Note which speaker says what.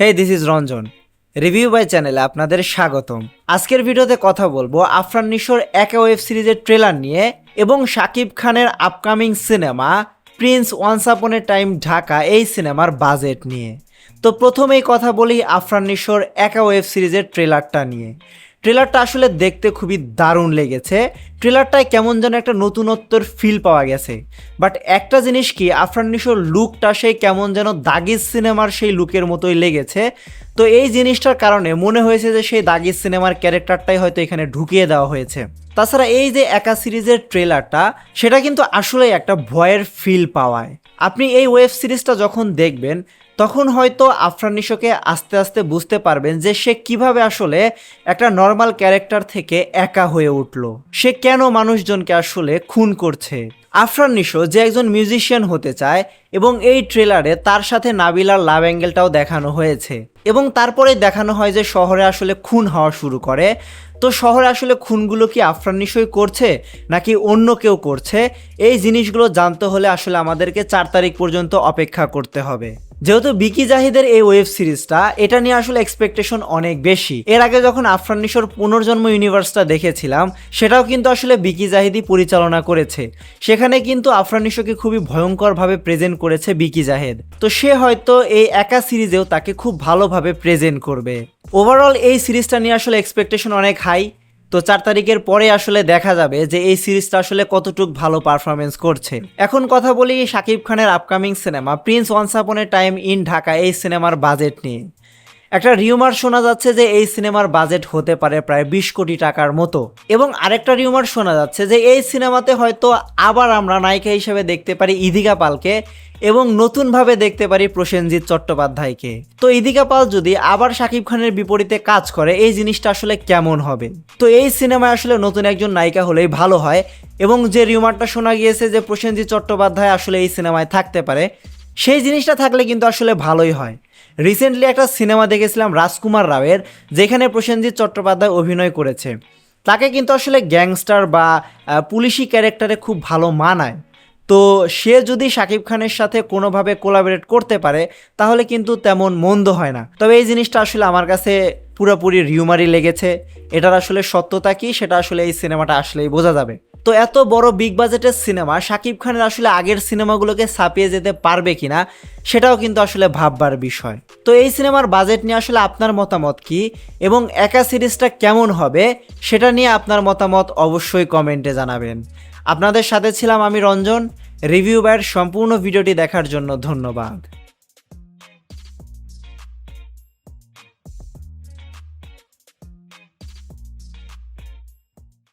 Speaker 1: Hey this is Ranjan review by চ্যানেলে আপনাদের স্বাগতম। আজকের ভিডিওতে কথা বলব আফরান নিশোর একা ওয়েব সিরিজের ট্রেলার নিয়ে এবং শাকিব খানের upcoming cinema prince once upon time Dhaka এই সিনেমার বাজেট নিয়ে। তো প্রথমেই কথা বলি আফরান নিশোর একা ওয়েব সিরিজের ট্রেলারটা নিয়ে। ট্রেলারটা আসলে দেখতে খুবই দারুণ লেগেছে। ট্রেলারটায় কেমন যেন একটা নতুনত্বর ফিল পাওয়া গেছে। বাট একটা জিনিস কি, আফরান নিশোর লুকটা সেই কেমন যেন দাগিজ সিনেমার সেই লুকের মতোই লেগেছে। তো এই জিনিসটার কারণে মনে হয়েছে যে সেই দাগিজ সিনেমার ক্যারেক্টারটাই হয়তো এখানে ঢুকিয়ে দেওয়া হয়েছে। তাছাড়া এই যে একা সিরিজের ট্রেলারটা, সেটা কিন্তু আসলেই একটা ভয়ের ফিল পাওয়ায়। আপনি এই ওয়েব সিরিজটা যখন দেখবেন, তখন হয়তো আফরান নিশোকে আস্তে আস্তে বুঝতে পারবেন যে সে কীভাবে আসলে একটা নর্মাল ক্যারেক্টার থেকে একা হয়ে উঠল। সে কেন মানুষজনকে আসলে খুন করছে? আফরান নিশো যে একজন মিউজিশিয়ান হতে চায় এবং এই ট্রেলারে তার সাথে নাবিলার লাভ অ্যাঙ্গেলটাও দেখানো হয়েছে এবং তারপরে দেখানো হয় যে শহরে আসলে খুন হওয়া শুরু করে। তো শহরে আসলে খুনগুলো কি আফরান নিশোই করছে নাকি অন্য কেউ করছে? এই জিনিসগুলো জানতে হলে আসলে আমাদেরকে চার তারিখ পর্যন্ত অপেক্ষা করতে হবে। যেহেতু বিকি জাহিদের এই ওয়েব সিরিজটা, এটা নিয়ে আসলে এক্সপেকটেশন অনেক বেশি। এর আগে যখন আফরান নিশোর পুনর্জন্ম ইউনিভার্সটা দেখেছিলাম, সেটাও কিন্তু আসলে বিকি জাহিদি পরিচালনা করেছে। সেখানে কিন্তু আফরান নিশোকে খুবই ভয়ঙ্করভাবে প্রেজেন্ট করেছে বিকি জাহেদ। তো সে হয়তো এই একা সিরিজেও তাকে খুব ভালোভাবে প্রেজেন্ট করবে। ওভারঅল এই সিরিজটা নিয়ে আসলে এক্সপেকটেশন অনেক হাই তো চার তারিখের পরে আসলে দেখা যাবে যে এই সিরিজটা আসলে কতটুক ভালো পারফরমেন্স করছে। এখন কথা বলি শাকিব খানের আপকামিং সিনেমা প্রিন্স ওয়ান্স আপন এ টাইম ইন ঢাকা এই সিনেমার বাজেট নিয়ে। একটা রিউমার শোনা যাচ্ছে যে এই সিনেমার বাজেট হতে পারে প্রায় বিশ কোটি টাকার মতো। এবং আরেকটা রিউমার শোনা যাচ্ছে যে এই সিনেমাতে হয়তো আবার আমরা নায়িকা হিসেবে দেখতে পারি ইদিকা পালকে এবং নতুনভাবে দেখতে পারি প্রসেনজিৎ চট্টোপাধ্যায়কে। তো ইদিকা পাল যদি আবার শাকিব খানের বিপরীতে কাজ করে, এই জিনিসটা আসলে কেমন হবে? তো এই সিনেমায় আসলে নতুন একজন নায়িকা হলেই ভালো হয় এবং যে রিউমারটা শোনা গিয়েছে যে প্রসেনজিৎ চট্টোপাধ্যায় আসলে এই সিনেমায় থাকতে পারে সেই জিনিসটা থাকলে কিন্তু আসলে ভালোই হয়। রিসেন্টলি একটা সিনেমা দেখেছিলাম রাজকুমার রাওয়ের, যেখানে প্রসেনজিৎ চট্টোপাধ্যায় অভিনয় করেছে। তাকে কিন্তু আসলে গ্যাংস্টার বা পুলিশি ক্যারেক্টারে খুব ভালো মানায়। তো সে যদি শাকিব খানের সাথে কোনোভাবে কোলাবরেট করতে পারে, তাহলে কিন্তু তেমন মন্দ হয় না। তবে এই জিনিসটা আসলে আমার কাছে পুরোপুরি রিউমারি লেগেছে। এটার আসলে সত্যতা কি, সেটা আসলে এই সিনেমাটা আসলেই বোঝা যাবে। তো এত বড় বিগ বাজেটের সিনেমা শাকিব খানের আসলে আগের সিনেমাগুলোকে ছাপিয়ে যেতে পারবে কিনা, সেটাও কিন্তু আসলে ভাববার বিষয়। তো এই সিনেমার বাজেট নিয়ে আসলে আপনার মতামত কি? এবং একা সিরিজটা কেমন হবে? সেটা নিয়ে আপনার মতামত অবশ্যই কমেন্টে জানাবেন। আপনাদের সাথে ছিলাম আমি রঞ্জন। রিভিউ বাইয়ের সম্পূর্ণ ভিডিওটি দেখার জন্য ধন্যবাদ।